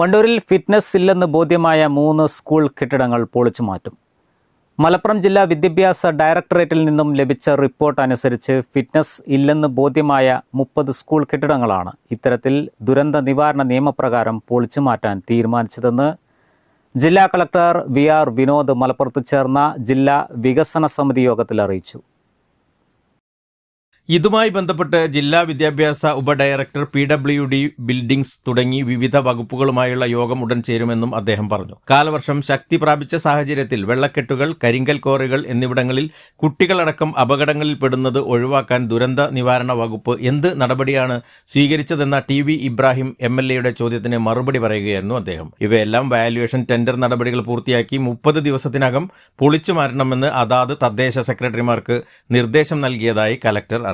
വണ്ടൂരിൽ fitness ഇല്ലെന്ന് ബോധ്യമായ മൂന്ന് school കെട്ടിടങ്ങൾ പൊളിച്ചു മാറ്റും. മലപ്പുറം ജില്ലാ വിദ്യാഭ്യാസ ഡയറക്ടറേറ്റിൽ നിന്നും ലഭിച്ച റിപ്പോർട്ട് അനുസരിച്ച് ഫിറ്റ്നസ് ഇല്ലെന്ന് ബോധ്യമായ മുപ്പത് സ്കൂൾ കെട്ടിടങ്ങളാണ് ഇത്തരത്തിൽ ദുരന്ത നിവാരണ നിയമപ്രകാരം പൊളിച്ചു മാറ്റാൻ തീരുമാനിച്ചതെന്ന് ജില്ലാ കളക്ടർ വി ആർ വിനോദ് മലപ്പുറത്ത് ചേർന്ന ജില്ലാ വികസന സമിതി യോഗത്തിൽ അറിയിച്ചു. ഇതുമായി ബന്ധപ്പെട്ട് ജില്ലാ വിദ്യാഭ്യാസ ഉപഡയറക്ടർ പി ഡബ്ല്യു ഡി ബിൽഡിംഗ്സ് തുടങ്ങി വിവിധ വകുപ്പുകളുമായുള്ള യോഗം ഉടൻ ചേരുമെന്നും അദ്ദേഹം പറഞ്ഞു. കാലവർഷം ശക്തി പ്രാപിച്ച സാഹചര്യത്തിൽ വെള്ളക്കെട്ടുകൾ കരിങ്കൽ കോറികൾ എന്നിവിടങ്ങളിൽ കുട്ടികളടക്കം അപകടങ്ങളിൽ പെടുന്നത് ഒഴിവാക്കാൻ ദുരന്ത നിവാരണ വകുപ്പ് എന്ത് നടപടിയാണ് സ്വീകരിച്ചതെന്ന T V Ibrahim M L എയുടെ ചോദ്യത്തിന് മറുപടി പറയുകയായിരുന്നു അദ്ദേഹം. ഇവയെല്ലാം വാല്യുവേഷൻ ടെൻഡർ നടപടികൾ പൂർത്തിയാക്കി മുപ്പത് ദിവസത്തിനകം പൊളിച്ചു മാറ്റണമെന്ന് അതാത് തദ്ദേശ സെക്രട്ടറിമാർക്ക് നിർദ്ദേശം നൽകിയതായി കലക്ടർ